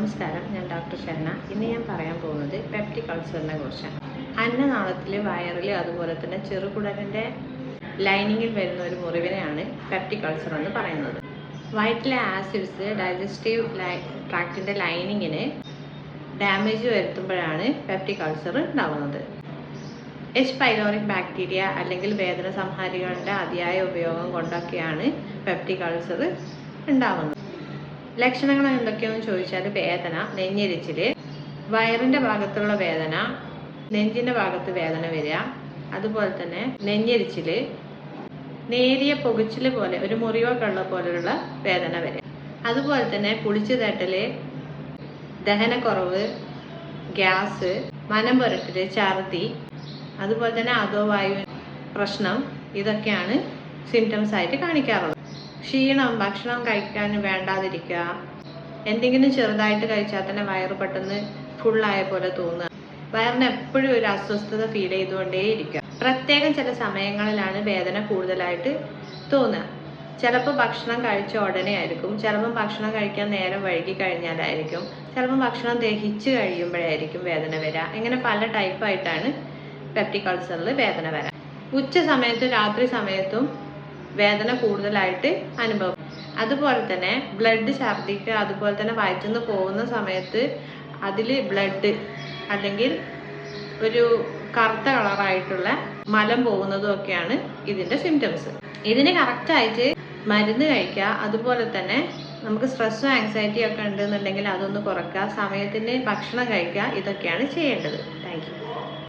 നമസ്കാരം ഞാൻ ഡോക്ടർ ശരണ. ഇന്ന് ഞാൻ പറയാൻ പോകുന്നത് പെപ്റ്റിക് അൾസറിനെ കുറിച്ചാണ്. അന്നനാളത്തിൽ വയറിൽ അതുപോലെ തന്നെ ചെറുകുടലിന്റെ ലൈനിങ്ങിൽ വരുന്ന ഒരു മുറിവിനെയാണ് പെപ്റ്റിക് അൾസർ എന്ന് പറയുന്നത്. വയറ്റിലെ ആസിഡ്സ് ഡൈജസ്റ്റീവ് ലൈ ട്രാക്റ്റിന്റെ ലൈനിങ്ങിന് ഡാമേജ് വരുത്തുമ്പോഴാണ് പെപ്റ്റിക് അൾസർ ഉണ്ടാവുന്നത്. എച്ച് പൈലോറിക് ബാക്ടീരിയ അല്ലെങ്കിൽ വേദന സംഹാരികളുടെ അതിയായ ഉപയോഗം കൊണ്ടൊക്കെയാണ് പെപ്റ്റിക് അൾസർ ഉണ്ടാകുന്നത് ലക്ഷണങ്ങൾ എന്തൊക്കെയാണെന്ന് ചോദിച്ചാൽ വേദന നെഞ്ഞെരിച്ചിൽ വയറിന്റെ ഭാഗത്തുള്ള വേദന നെഞ്ചിന്റെ ഭാഗത്ത് വേദന വരിക അതുപോലെ തന്നെ നെഞ്ഞെരിച്ചിൽ നേരിയ പുകച്ചിൽ പോലെ ഒരു മുറിവോ ഉള്ള പോലെയുള്ള വേദന വരിക. അതുപോലെ തന്നെ പുളിച്ചു തട്ടൽ ദഹനക്കുറവ് ഗ്യാസ് മനം പുരട്ടൽ ഛർദി അതുപോലെ തന്നെ അധോവായു പ്രശ്നം ഇതൊക്കെയാണ് സിംറ്റംസ് ആയിട്ട് കാണിക്കാറുള്ളത്. ക്ഷീണം ഭക്ഷണം കഴിക്കാൻ വേണ്ടാതിരിക്കുക. എന്തെങ്കിലും ചെറുതായിട്ട് കഴിച്ചാൽ തന്നെ വയറ് പെട്ടെന്ന് ഫുള്ളായ പോലെ തോന്നുക. വയറിന് എപ്പോഴും ഒരു അസ്വസ്ഥത ഫീൽ ചെയ്തുകൊണ്ടേയിരിക്കുക. പ്രത്യേകം ചില സമയങ്ങളിലാണ് വേദന കൂടുതലായിട്ട് തോന്നുക. ചിലപ്പോൾ ഭക്ഷണം കഴിച്ച ഉടനെ ആയിരിക്കും. ചിലപ്പം ഭക്ഷണം കഴിക്കാൻ നേരം വഴുകി കഴിഞ്ഞാലായിരിക്കും. ചിലപ്പോൾ ഭക്ഷണം ദഹിച്ച് കഴിയുമ്പോഴായിരിക്കും വേദന വരിക. ഇങ്ങനെ പല ടൈപ്പായിട്ടാണ് പെപ്റ്റിക് അൾസറിൽ വേദന വരാം. ഉച്ച സമയത്തും രാത്രി സമയത്തും വേദന കൂടുതലായിട്ട് അനുഭവം അതുപോലെ തന്നെ ബ്ലഡ് ഛർദിക്കുക അതുപോലെ തന്നെ വയറ്റുനിന്ന് പോകുന്ന സമയത്ത് അതിൽ ബ്ലഡ് അല്ലെങ്കിൽ ഒരു കറുത്ത കളറായിട്ടുള്ള മലം പോകുന്നതും ഒക്കെയാണ് ഇതിന്റെ സിംറ്റംസ് ഇതിന് കറക്റ്റായിട്ട് മരുന്ന് കഴിക്കുക. അതുപോലെ തന്നെ നമുക്ക് സ്ട്രെസ്സും ആങ്സൈറ്റിയും ഒക്കെ ഉണ്ടെന്നുണ്ടെങ്കിൽ അതൊന്ന് കുറയ്ക്കുക സമയത്തിന് ഭക്ഷണം കഴിക്കുക. ഇതൊക്കെയാണ് ചെയ്യേണ്ടത്.